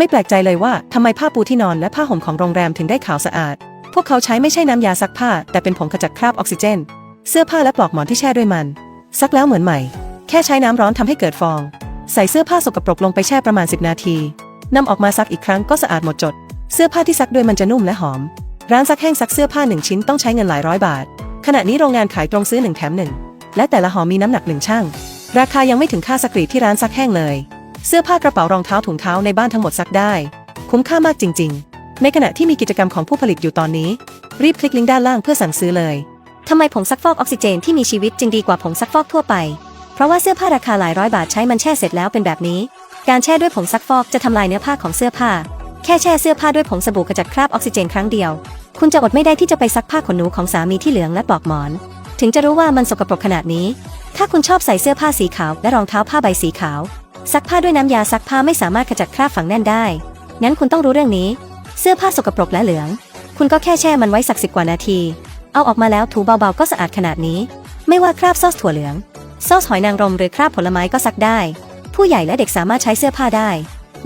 ไม่แปลกใจเลยว่าทำไมผ้าปูที่นอนและผ้าห่มของโรงแรมถึงได้ขาวสะอาด พวกเขาใช้ไม่ใช่น้ำยาซักผ้า แต่เป็นผงขจัดคราบออกซิเจน เสื้อผ้าและปลอกหมอนที่แช่ด้วยมัน ซักแล้วเหมือนใหม่ แค่ใช้น้ำร้อนทำให้เกิดฟอง ใส่เสื้อผ้าสกปรกลงไปแช่ประมาณ 10 นาทีนำออกมาซักอีกครั้งก็สะอาดหมดจด เสื้อผ้าที่ซักด้วยมันจะนุ่มและหอม ร้านซักแห้งซักเสื้อผ้าหนึ่งชิ้นต้องใช้เงินหลายร้อยบาท ขณะนี้โรงงานขายตรงซื้อหนึ่งแถมหนึ่งและแต่ละหอมีน้ำหนักหนึ่งช่างราคายังไม่ถึงค่าสกรีดที่ร้านซักแห้งเลย เสื้อผ้ากระเป๋ารองเท้าถุงเท้าในบ้านทั้งหมดซักได้ คุ้มค่ามากจริง ๆ ในขณะที่มีกิจกรรมของผู้ผลิตอยู่ตอนนี้ รีบคลิกลิงก์ด้านล่างเพื่อสั่งซื้อเลยทำไมผงซักฟอกออกซิเจนที่มีชีวิตจึงดีกว่าผงซักฟอกทั่วไป เพราะว่าเสื้อผ้าราคาหลายร้อยบาทใช้มันแช่เสร็จแล้วเป็นแบบนี้ การแช่ด้วยผงซักฟอกจะทำลายเนื้อผ้าของเสื้อผ้า แค่แช่เสื้อผ้าด้วยผงสบู่ขจัดคราบออกซิเจนครั้งเดียว คุณจะอดไม่ได้ที่จะไปซักผ้าขนหนูของสามีที่เหลืองและปลอกหมอน ถึงจะรู้ว่ามันสกปรกขนาดนี้ ถ้าคุณชอบใส่เสื้อผ้าสีขาวและรองเท้าผ้าใบสีขาว ซักผ้าด้วยน้ำยาซักผ้าไม่สามารถขจัดคราบฝังแน่นได้ งั้นคุณต้องรู้เรื่องนี้ เสื้อผ้าสกปรกและเหลือง คุณก็แค่แช่มันไว้สักสิบกว่านาที เอาออกมาแล้วถูเบาๆก็สะอาดขนาดนี้ ไม่ว่าคราบซอสถั่วเหลือง ซอสหอยนางรมหรือคราบผลไม้ก็ซักได้ ผู้ใหญ่และเด็กสามารถใช้เสื้อผ้าได้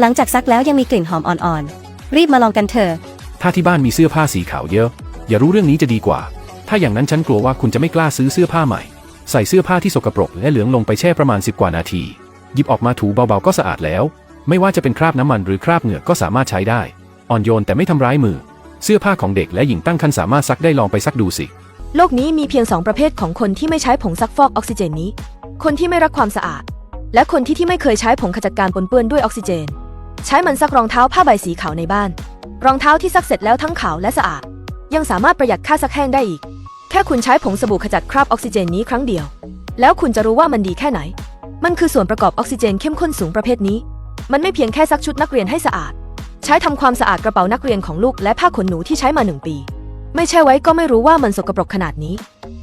หลังจากซักแล้วยังมีกลิ่นหอมอ่อนๆ รีบมาลองกันเถอะ ถ้าที่บ้านมีเสื้อผ้าสีขาวเยอะ อย่ารู้เรื่องนี้จะดีกว่า ถ้าอย่างนั้นฉันกลัวว่าคุณจะไม่กล้าซื้อเสื้อผ้าใหม่ ใส่เสื้อผ้าที่สกปรกและเหลืองลงไปแช่ประมาณ10กว่านาที หยิบออกมาถูเบาๆก็สะอาดแล้ว ไม่ว่าจะเป็นคราบน้ำมันหรือคราบเหงื่อก็สามารถใช้ได้ อ่อนโยนแต่ไม่ทำร้ายมือ เสื้อผ้าของเด็กและหญิงตั้งครรภ์สามารถซักได้ลองไปซักดูสิ โลกนี้มีเพียงสองประเภทของคนที่ไม่ใช้ผงซักฟอกออกซิเจนนี้ คนที่ไม่รักความสะอาด และคนที่ที่ไม่เคยใช้ผงขจัดการปนเปื้อนด้วยออกซิเจน ใช้มันซักรองเท้าผ้าใบสีขาวในบ้าน รองเท้าที่ซักเสร็จแล้วทั้งขาวและสะอาด ยังสามารถประหยัดค่าซักแห้งได้อีก แค่คุณใช้ผงสบู่ขจัดคราบออกซิเจนนี้ครั้งเดียว แล้วคุณจะรู้ว่ามันดีแค่ไหน มันคือส่วนประกอบออกซิเจนเข้มข้นสูงประเภทนี้ มันไม่เพียงแค่ซักชุดนักเรียนให้สะอาด ใช้ทำความสะอาดกระเป๋านักเรียนของลูกและผ้าขนหนูที่ใช้มาหนึ่งปี ไม่ใช่ไว้ก็ไม่รู้ว่ามันสกปรกขนาดนี้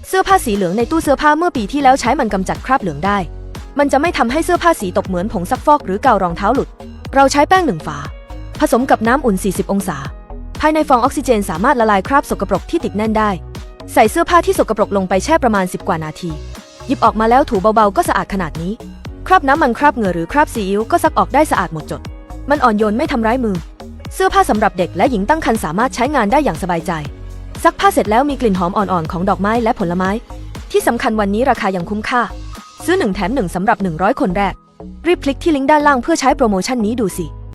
เสื้อผ้าสีเหลืองในตู้เสื้อผ้าเมื่อปีที่แล้วใช้มันกำจัดคราบเหลืองได้ มันจะไม่ทำให้เสื้อผ้าสีตกเหมือนผงซักฟอกหรือเการองเท้าหลุด เราใช้แป้งหนึ่งฝา ผสมกับน้ำอุ่น 40 องศา ภายในฟองออกซิเจนสามารถละลายคราบสกปรกที่ติดแน่นได้ ใส่เสื้อผ้าที่สกปรกลงไปแช่ประมาณ 10 กว่านาที หยิบออกมาแล้วถูเบาๆก็สะอาดขนาดนี้ คราบน้ำมันคราบเหงื่อหรือคราบซีอิ๊วก็ซักออกได้สะอาดหมดจด มันอ่อนโยนไม่ทำร้ายมือ เสื้อผ้าสำหรับเด็กและหญิงตั้งครรภ์สามารถใช้งานได้อย่างสบายใจ ซักผ้าเสร็จแล้วมีกลิ่นหอมอ่อนๆของดอกไม้และผลไม้ ที่สำคัญวันนี้ราคายังคุ้มค่า ซื้อ1แถม1สำหรับ 100 คนแรก รีบคลิกที่ลิงก์ด้านล่างเพื่อใช้โปรโมชั่นนี้ดูสิ